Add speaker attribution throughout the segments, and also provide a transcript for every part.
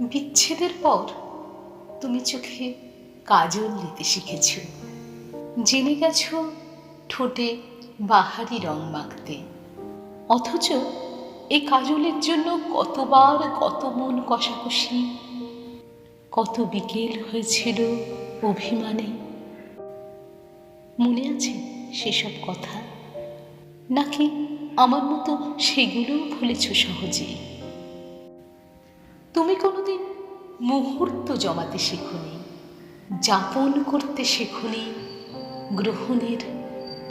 Speaker 1: বিচ্ছেদের পর তুমি চোখে কাজল নিতে শিখেছ। জেনে গেছ ঠোঁটে বাহারি রং মাখতে। অথচ এই কাজলের জন্য কতবার কত মন কষাকষি, কত বিকেল হয়েছিল অভিমানে। মনে আছে সেসব কথা? নাকি আমার মতো সেগুলোও ভুলেছ সহজে তুমি কোনোদিন মুহূর্ত জমাতে শেখনি, যাপন করতে শেখনি, গ্রহণের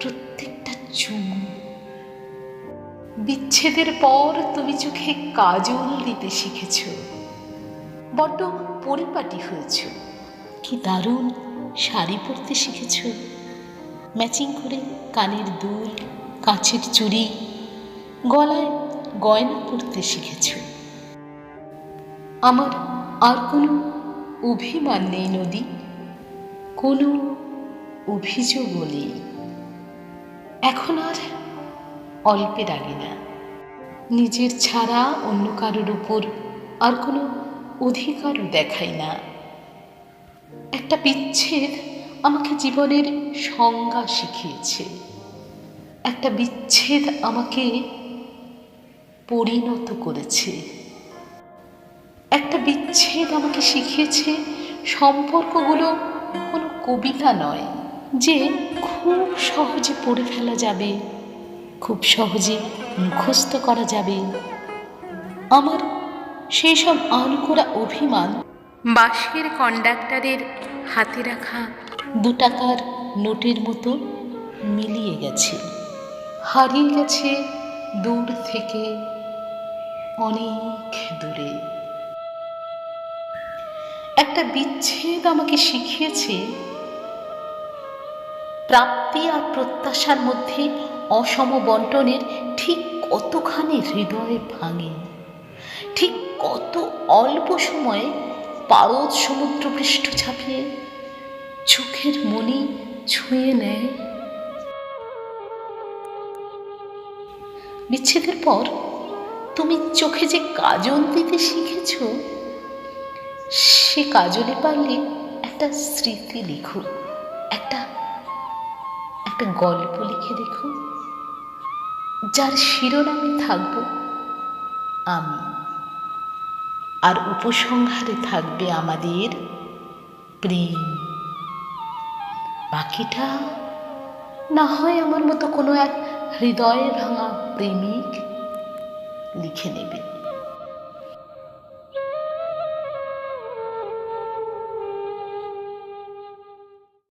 Speaker 1: প্রত্যেকটা চুমু বিচ্ছেদের পর তুমি চোখে কাজল দিতে শিখেছ, বড্ড পরিপাটি হয়েছ। কি দারুণ শাড়ি পরতে শিখেছ। ম্যাচিং করে কানের দুল, কাঁচের চুড়ি, গলায় গয়না পরতে শিখেছ। আমার আর কোনো অভিমান নেই নদী, কোনো অভিযোগও নেই। এখন আর অল্পে লাগে না। নিজের ছাড়া অন্য কারোর উপর আর কোনো অধিকারও দেখাই না। একটা বিচ্ছেদ আমাকে জীবনের সংজ্ঞা শিখিয়েছে। একটা বিচ্ছেদ আমাকে পরিণত করেছে। বিচ্ছেদ আমাকে শিখিয়েছে, সম্পর্কগুলো কোনো কবিতা নয়, যে খুব সহজে পড়ে ফেলা যাবে, খুব সহজে মুখস্থ করা যাবে। আমার সেই সব আনকোরা অভিমান বাসের কন্ডাক্টরের হাতে রাখা দু টাকার নোটের মতো মিলিয়ে গেছে, হারিয়ে গেছে দূর থেকে, অনেক দূরে। একটা বিচ্ছেদ আমাকে শিখিয়েছে। প্রাপ্তি আর প্রত্যাশার মধ্যে অসম বন্টনের ঠিক কতখানি হৃদয়ে ভাঙে, ঠিক কত অল্প সময়ে পারদ সমুদ্র পৃষ্ঠ ছাপিয়ে চোখের মনি ছুঁয়ে নেয়। বিচ্ছেদের পর তুমি চোখে যে কাজল দিতে শিখেছ সে কাজলে পারলে একটা স্মৃতি লিখো, একটা একটা গল্প লিখে দেখো যার শিরোনামে থাকব আমি। আর উপসংহারে থাকবে আমাদের প্রেম। বাকিটা না হয় আমার মতো কোনো এক হৃদয়ে ভাঙা প্রেমিক লিখে নেবে।